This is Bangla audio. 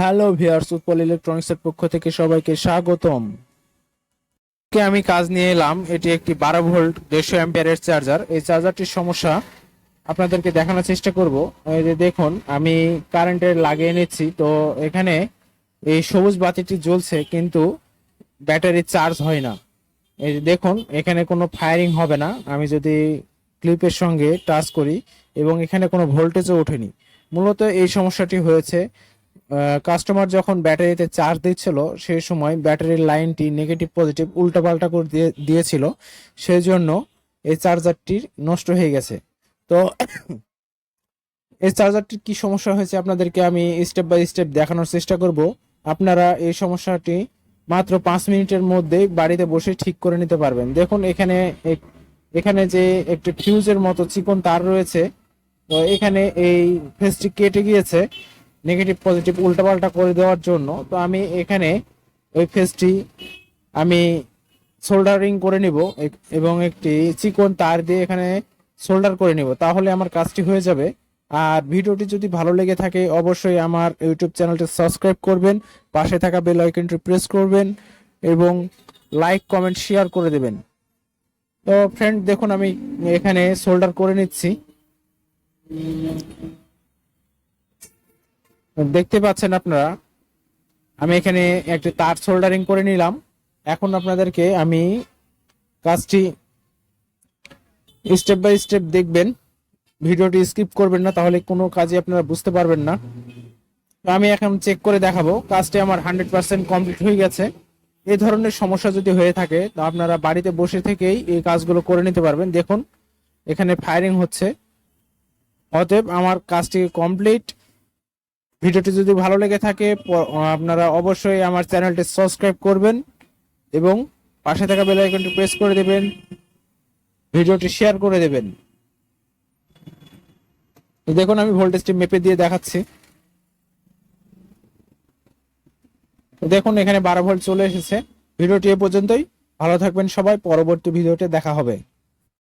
হ্যালো ভিয়ার্স উৎপল ইলেকট্রনিক্সের পক্ষ থেকে সবাইকে স্বাগতম। কে আমি কাজ নিয়ে এলাম, এটি একটি বারো ভোল্ট দেড়শো অ্যাম্পিয়ারের চার্জার এই চার্জারটির সমস্যা আপনাদেরকে দেখানোর চেষ্টা করব। এই যে দেখুন, আমি কারেন্টের লাগিয়ে নিচ্ছি, তো এখানে এই সবুজ বাতিটি জ্বলছে, কিন্তু ব্যাটারি চার্জ হয় না। এই যে দেখুন, এখানে কোনো ফায়ারিং হবে না। আমি যদি ক্লিপের সঙ্গে টাচ করি, এবং এখানে কোনো ভোল্টেজও ওঠেনি। মূলত এই সমস্যাটি হয়েছে। কাস্টমার যখন ব্যাটারিতে চার্জ দিচ্ছিল সেই সময় ব্যাটারির লাইনটি নেগেটিভ পজিটিভ উল্টাপাল্টা করে দিয়ে, দিয়েছিল। সেই জন্য এই চার্জারটি নষ্ট হয়ে গেছে। তো এই চার্জারটির কি সমস্যা হয়েছে আপনাদেরকে আমি স্টেপ বাই স্টেপ দেখানোর চেষ্টা করব। আপনারা এই সমস্যাটি মাত্র পাঁচ মিনিটের মধ্যেই বাড়িতে বসে ঠিক করে নিতে পারবেন। দেখুন, এখানে এখানে যে একটি ফিউজের মতো চিকন তার রয়েছে, তো এখানে এই ফেসটি কেটে গিয়েছে। নেগেটিভ পজিটিভ উল্টাপাল্টা করে দেওয়ার জন্য, তো আমি এখানে ওই ফেসটি আমি সোল্ডারিং করে নিব এবং একটি চিকন তার দিয়ে এখানে সোল্ডার করে নিব, তাহলে আমার কাজটি হয়ে যাবে। আর ভিডিওটি যদি ভালো লেগে থাকে, অবশ্যই আমার ইউটিউব চ্যানেলটি সাবস্ক্রাইব করবেন, পাশে থাকা বেল আইকনটি প্রেস করবেন, এবং লাইক কমেন্ট শেয়ার করে দেবেন। তো ফ্রেন্ড দেখুন আমি এখানে সোল্ডার করে নিচ্ছি। দেখতে পাচ্ছেন আপনারা, আমি এখানে একটি তার সোল্ডারিং করে নিলাম। এখন আপনাদেরকে আমি কাজটি স্টেপ বাই স্টেপ দেখবেন। ভিডিওটি স্কিপ করবেন না, তাহলে কোনো কাজই আপনারা বুঝতে পারবেন না। আমি এখন চেক করে দেখাবো, কাজটি আমার হান্ড্রেড পার্সেন্ট কমপ্লিট হয়ে গেছে। এই ধরনের সমস্যা যদি হয়ে থাকে, তো আপনারা বাড়িতে বসে থেকেই এই কাজগুলো করে নিতে পারবেন। দেখুন, এখানে ফায়ারিং হচ্ছে। অতএব আমার কাজটি কমপ্লিট ভিডিওটি যদি ভালো লেগে থাকে আপনারা অবশ্যই আমার চ্যানেলটি সাবস্ক্রাইব করবেন এবং পাশে থাকা বেল আইকনটি প্রেস করে দেবেন, ভিডিওটি শেয়ার করে দেবেন। দেখুন, আমি ভোল্টেজটি মেপে দিয়ে দেখাচ্ছি। দেখুন, এখানে বারো ভোল্ট চলে এসেছে। ভিডিওটি এ পর্যন্তই। ভালো থাকবেন সবাই। পরবর্তী ভিডিওতে দেখা হবে।